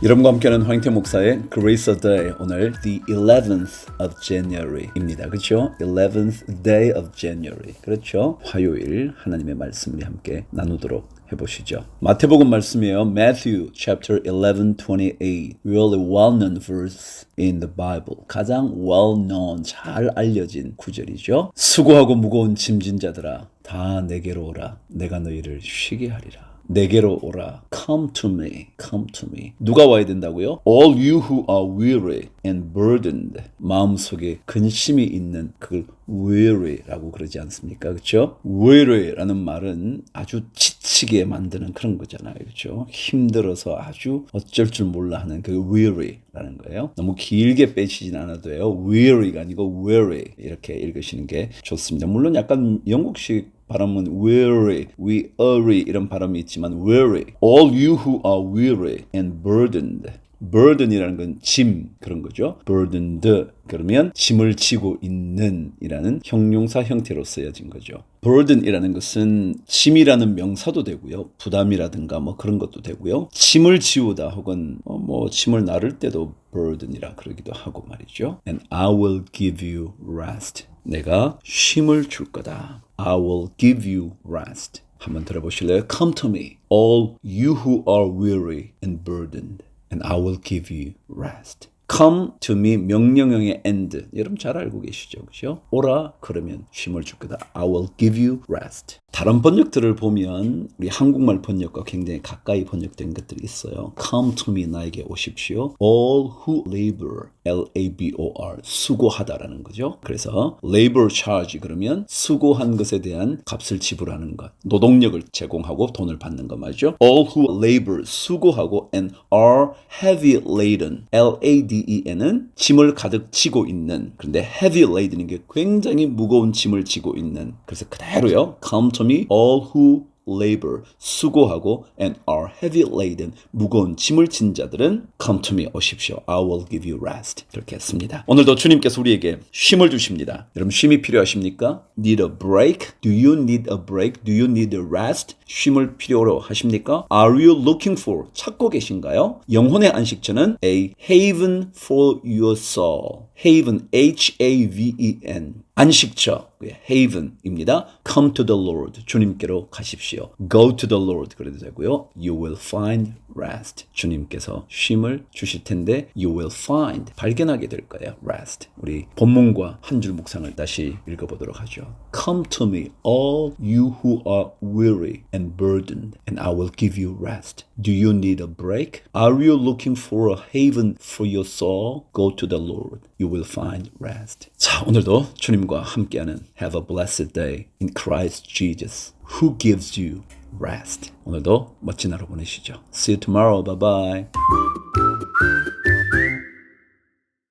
여러분과 함께하는 황태 목사의 Grace a Day 오늘 the 11th of January입니다. 그렇죠? 11th day of January. 그렇죠? 화요일 하나님의 말씀을 함께 나누도록 해보시죠. 마태복음 말씀이에요. Matthew chapter 11, 28. Really well-known verse in the Bible. 가장 well-known, 잘 알려진 구절이죠. 수고하고 무거운 짐진 자들아 다 내게로 오라. 내가 너희를 쉬게 하리라. 내게로 오라. Come to me. Come to me. 누가 와야 된다고요? All you who are weary and burdened. 마음속에 근심이 있는 그걸 weary라고 그러지 않습니까? 그렇죠? weary라는 말은 아주 지치게 만드는 그런 거잖아요. 그렇죠? 힘들어서 아주 어쩔 줄 몰라 하는 그 weary라는 거예요. 너무 길게 빼시진 않아도 돼요. weary가 아니고 weary 이렇게 읽으시는 게 좋습니다. 물론 약간 영국식 발음은 weary, weary 이런 발음이 있지만 weary. All you who are weary and burdened. burden이라는 건 짐 그런 거죠. burdened 그러면 짐을 지고 있는 이라는 형용사 형태로 쓰여진 거죠. burden이라는 것은 짐이라는 명사도 되고요. 부담이라든가 뭐 그런 것도 되고요. 짐을 지우다 혹은 어, 뭐 짐을 나를 때도 burden이라 그러기도 하고 말이죠. And I will give you rest. 내가 쉼을 줄 거다. I will give you rest. 한번 들어보실래요? Come to me, all you who are weary and burdened, and I will give you rest. Come to me 명령형의 end. 여러분 잘 알고 계시죠? 그죠? 오라 그러면 쉼을 줄 거다. I will give you rest. 다른 번역들을 보면 우리 한국말 번역과 굉장히 가까이 번역된 것들이 있어요. Come to me 나에게 오십시오. All who labor L-A-B-O-R 수고하다라는 거죠. 그래서 labor charge 그러면 수고한 것에 대한 값을 지불하는 것. 노동력을 제공하고 돈을 받는 것 말이죠. All who labor 수고하고 and are heavy laden L-A-D-E-N은 짐을 가득 지고 있는 그런데 heavy laden인 게 굉장히 무거운 짐을 지고 있는 그래서 그대로요. Come to me all who labor 수고하고 and are heavy laden 무거운 짐을 진 자들은 come to me 오십시오. I will give you rest. 그렇게 했습니다. 오늘도 주님께서 우리에게 쉼을 주십니다. 여러분 쉼이 필요하십니까? Need a break? Do you need a break? Do you need a rest? 쉼을 필요로 하십니까? Are you looking for? 찾고 계신가요? 영혼의 안식처는 a haven for your soul. Haven H-A-V-E-N 안식처 haven입니다. Come to the Lord 주님께로 가십시오. Go to the Lord 그래도 되고요. You will find rest 주님께서 쉼을 주실 텐데 you will find 발견하게 될 거예요. rest 우리 본문과 한 줄 묵상을 다시 읽어보도록 하죠. Come to me all you who are weary and burdened and I will give you rest. Do you need a break? Are you looking for a haven for your soul? Go to the Lord. You will find rest. 자, 오늘도 주님과 함께하는 Have a blessed day in Christ Jesus, who gives you rest. 오늘도 멋진 하루 보내시죠. See you tomorrow. Bye bye.